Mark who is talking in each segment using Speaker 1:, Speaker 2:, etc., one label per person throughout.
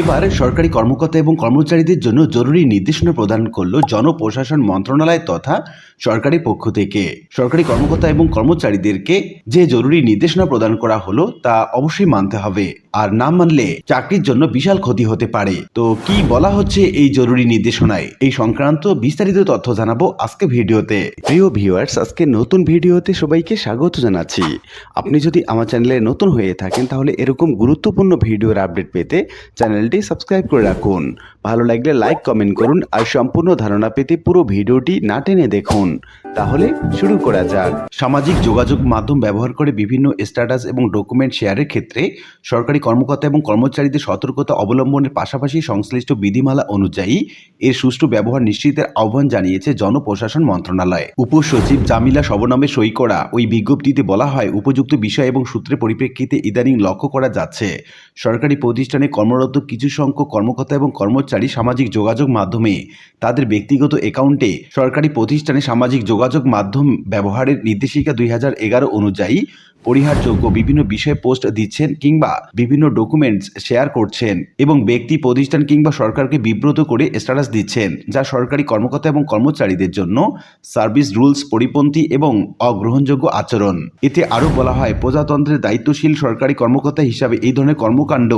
Speaker 1: এবার সরকারি কর্মকর্তা এবং কর্মচারীদের জন্য জরুরি নির্দেশনা প্রদান করল জনপ্রশাসন মন্ত্রণালয় তথা সরকারি পক্ষ থেকে। সরকারি কর্মকর্তা এবং কর্মচারীদেরকে যে জরুরি নির্দেশনা প্রদান করা হলো তা অবশ্যই মানতে হবে। আর না মানলে চাকরির জন্য বিশাল ক্ষতি হতে পারে। তো কি বলা হচ্ছে এই জরুরি নির্দেশনায়? এই সংক্রান্ত বিস্তারিত তথ্য জানাব আজকে ভিডিওতে। প্রিয় ভিউয়ার্স, আজকে নতুন ভিডিওতে সবাইকে স্বাগত জানাচ্ছি। আপনি যদি আমার চ্যানেলে নতুন হয়ে থাকেন, তাহলে এরকম গুরুত্বপূর্ণ ভিডিওর আপডেট পেতে চ্যানেলটি সাবস্ক্রাইব করে রাখুন। ভালো লাগলে লাইক, কমেন্ট করুন আর সম্পূর্ণ ধারণা পেতে পুরো ভিডিওটি না টেনে দেখুন। তাহলে শুরু করা যাক। সামাজিক যোগাযোগ মাধ্যম ব্যবহার করে বিভিন্ন স্ট্যাটাস এবং ডকুমেন্ট শেয়ারের ক্ষেত্রে সরকারি কর্মকর্তা এবং কর্মচারীদের সতর্কতা অবলম্বনের পাশাপাশি সংশ্লিষ্ট বিধিমালা অনুযায়ী এর সুষ্ঠু ব্যবহার নিশ্চিতের আহ্বান জানিয়েছে জনপ্রশাসন মন্ত্রণালয়। উপসচিব জামিলা শবনামে সই করা ওই বিজ্ঞপ্তিতে বলা হয়, উপযুক্ত বিষয় এবং সূত্রের পরিপ্রেক্ষিতে ইদানিং লক্ষ্য করা যাচ্ছে। সরকারি প্রতিষ্ঠানে কর্মরত কিছু সংখ্যক কর্মকর্তা এবং কর্মচারী সামাজিক যোগাযোগ মাধ্যমে তাদের ব্যক্তিগত অ্যাকাউন্টে সরকারি প্রতিষ্ঠানে সামাজিক যোগাযোগ মাধ্যম ব্যবহারের নির্দেশিকা দুই হাজার এগারো অনুযায়ী পরিহারযোগ্য বিভিন্ন বিষয়ে পোস্ট দিচ্ছেন কিংবা বিভিন্ন ডকুমেন্টস শেয়ার করছেন এবং ব্যক্তি, প্রতিষ্ঠান কিংবা সরকারকে বিব্রত করে স্ট্যাটাস দিচ্ছেন, যা সরকারি কর্মকর্তা এবং কর্মচারীদের জন্য সার্ভিস রুলস পরিপন্থী এবং অগ্রহণযোগ্য আচরণ। এতে আরও বলা হয়, প্রজাতন্ত্রের দায়িত্বশীল সরকারি কর্মকর্তা হিসাবে এই ধরনের কর্মকাণ্ড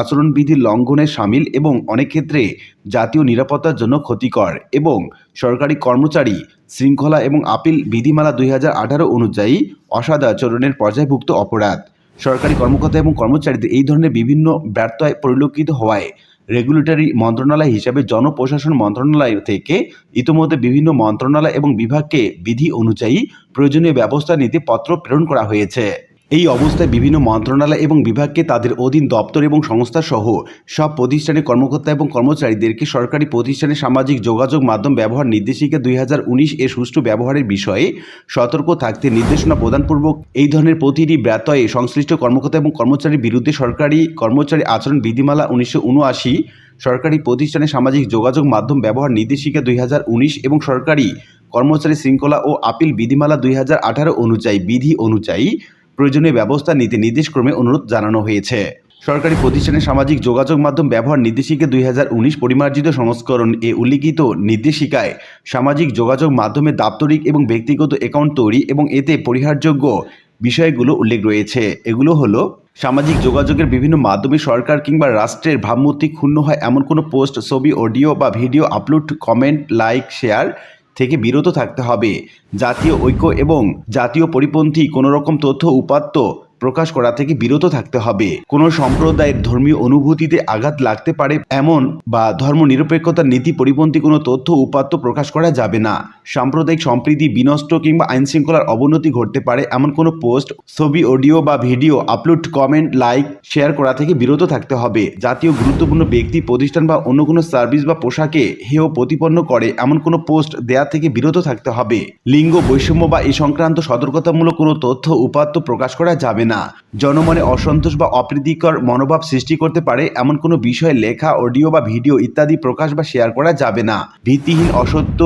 Speaker 1: আচরণবিধি লঙ্ঘনের সামিল এবং অনেক ক্ষেত্রে জাতীয় নিরাপত্তার জন্য ক্ষতিকর এবং সরকারি কর্মচারী শৃঙ্খলা এবং আপিল বিধিমালা দুই হাজার আঠারো অনুযায়ী অসদাচরণের পর্যায়ভুক্ত অপরাধ। সরকারি কর্মকর্তা এবং কর্মচারীদের এই ধরনের বিভিন্ন ব্যর্থতায় পরিলক্ষিত হওয়ায় রেগুলেটরি মন্ত্রণালয় হিসাবে জনপ্রশাসন মন্ত্রণালয় থেকে ইতিমধ্যে বিভিন্ন মন্ত্রণালয় এবং বিভাগকে বিধি অনুযায়ী প্রয়োজনীয় ব্যবস্থা নিতে পত্র প্রেরণ করা হয়েছে। এই অবস্থায় বিভিন্ন মন্ত্রণালয় এবং বিভাগকে তাদের অধীন দপ্তর এবং সংস্থা সহ সব প্রতিষ্ঠানের কর্মকর্তা এবং কর্মচারীদেরকে সরকারি প্রতিষ্ঠানে সামাজিক যোগাযোগ মাধ্যম ব্যবহার নির্দেশিকা দুই হাজার উনিশ এর সুষ্ঠু ব্যবহারের বিষয়ে সতর্ক থাকতে নির্দেশনা প্রদানপূর্বক এই ধরনের প্রতিটি ব্যত্যয়ে সংশ্লিষ্ট কর্মকর্তা এবং কর্মচারীর বিরুদ্ধে সরকারি কর্মচারী আচরণ বিধিমালা উনিশশো উনআশি, সরকারি প্রতিষ্ঠানে সামাজিক যোগাযোগ মাধ্যম ব্যবহার নির্দেশিকা দুই হাজার উনিশ এবং সরকারি কর্মচারী শৃঙ্খলা ও আপিল বিধিমালা দুই হাজার আঠারো অনুযায়ী বিধি অনুযায়ী প্রয়োজনীয় ব্যবস্থা নিতে নির্দেশক্রমে অনুরোধ জানানো হয়েছে। সরকারি প্রতিষ্ঠানে সামাজিক যোগাযোগ মাধ্যম ব্যবহার নির্দেশিকা দুই হাজার উনিশ পরিমার্জিত সংস্করণ এ উল্লিখিত নির্দেশিকায় সামাজিক যোগাযোগ মাধ্যমে দাপ্তরিক এবং ব্যক্তিগত অ্যাকাউন্ট তৈরি এবং এতে পরিহারযোগ্য বিষয়গুলো উল্লেখ রয়েছে। এগুলো হলো, সামাজিক যোগাযোগের বিভিন্ন মাধ্যমে সরকার কিংবা রাষ্ট্রের ভাবমূর্তি ক্ষুণ্ণ হয় এমন কোনো পোস্ট, ছবি, অডিও বা video upload, comment, like, share থেকে বিরত থাকতে হবে। জাতীয় ঐক্য এবং জাতীয় পরিপন্থী কোনোরকম তথ্য উপাত্ত প্রকাশ করা থেকে বিরত থাকতে হবে। কোনো সম্প্রদায়ের ধর্মীয় অনুভূতিতে আঘাত লাগতে পারে এমন বা ধর্ম নিরপেক্ষতার নীতি পরিপন্থী কোনো তথ্য, উপাত্ত প্রকাশ করা যাবে না। সাম্প্রদায়িক সম্প্রীতি বিনষ্ট কিংবা আইন শৃঙ্খলার অবনতি ঘটতে পারে এমন কোনো পোস্ট, ছবি, অডিও বা video, upload, comment, like, share করা থেকে বিরত থাকতে হবে। জাতীয় গুরুত্বপূর্ণ ব্যক্তি, প্রতিষ্ঠান বা অন্য কোনো সার্ভিস বা পোশাকে হেয় প্রতিপন্ন করে এমন কোনো পোস্ট দেয়া থেকে বিরত থাকতে হবে। লিঙ্গ বৈষম্য বা এই সংক্রান্ত সতর্কতামূলক কোনো তথ্য, উপাত্ত প্রকাশ করা যাবে না। জনমনে অসন্তোষ বা অপ্রীতিকর মনোভাব সৃষ্টি করতে পারে এমন কোনো বিষয়ে লেখা, অডিও বা ভিডিও ইত্যাদি প্রকাশ বা শেয়ার করা যাবে না। ভিত্তিহীন, অসত্য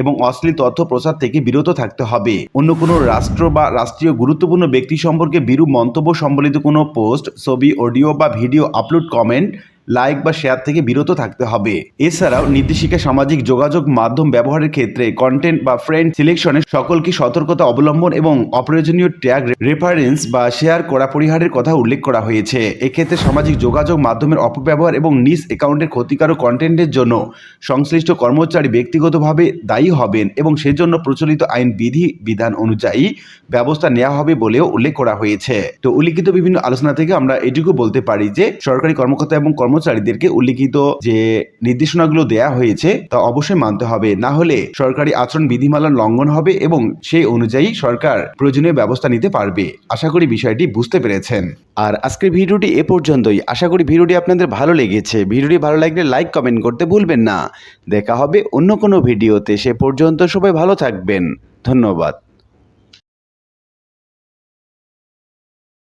Speaker 1: এবং অশ্লীল তথ্য প্রচার থেকে বিরত থাকতে হবে। অন্য কোনো রাষ্ট্র বা রাষ্ট্রীয় গুরুত্বপূর্ণ ব্যক্তি সম্পর্কে বিরূপ মন্তব্য সম্বলিত কোনো পোস্ট, ছবি, অডিও বা ভিডিও আপলোড, কমেন্ট লাইক বা শেয়ার থেকে বিরত থাকতে হবে। এছাড়াও নির্দেশিকা, সামাজিক যোগাযোগ মাধ্যম ব্যবহারের ক্ষেত্রে কন্টেন্ট বা ফ্রেন্ড সিলেকশনে সকলকে সতর্কতা অবলম্বন এবং অপ্রয়োজনীয় ট্যাগ রেফারেন্স বা শেয়ার করা পরিহারের কথা উল্লেখ করা হয়েছে। এক্ষেত্রে সামাজিক যোগাযোগ মাধ্যমের অপব্যবহার এবং নিজ অ্যাকাউন্টের ক্ষতিকারক কন্টেন্টের জন্য সংশ্লিষ্ট কর্মচারী ব্যক্তিগতভাবে দায়ী হবেন এবং সেজন্য প্রচলিত আইন বিধি, বিধান অনুযায়ী ব্যবস্থা নেওয়া হবে বলেও উল্লেখ করা হয়েছে। তো উল্লিখিত বিভিন্ন আলোচনা থেকে আমরা এটুকু বলতে পারি যে, সরকারি কর্মকর্তা এবং কর্মচারীদেরকে উল্লিখিত যে নির্দেশনাগুলো দেয়া হয়েছে তা অবশ্যই মানতে হবে। না হলে সরকারি আচরণ বিধিমালার লঙ্ঘন হবে এবং সেই অনুযায়ী সরকার প্রয়োজনীয় ব্যবস্থা নিতে পারবে। আশা করি বিষয়টি বুঝতে পেরেছেন। আর আজকের ভিডিওটি এ পর্যন্তই। আশা করি ভিডিওটি আপনাদের ভালো লেগেছে। ভিডিওটি ভালো লাগলে লাইক, কমেন্ট করতে ভুলবেন না। দেখা হবে অন্য কোনো ভিডিওতে। সে পর্যন্ত সবাই ভালো থাকবেন। ধন্যবাদ।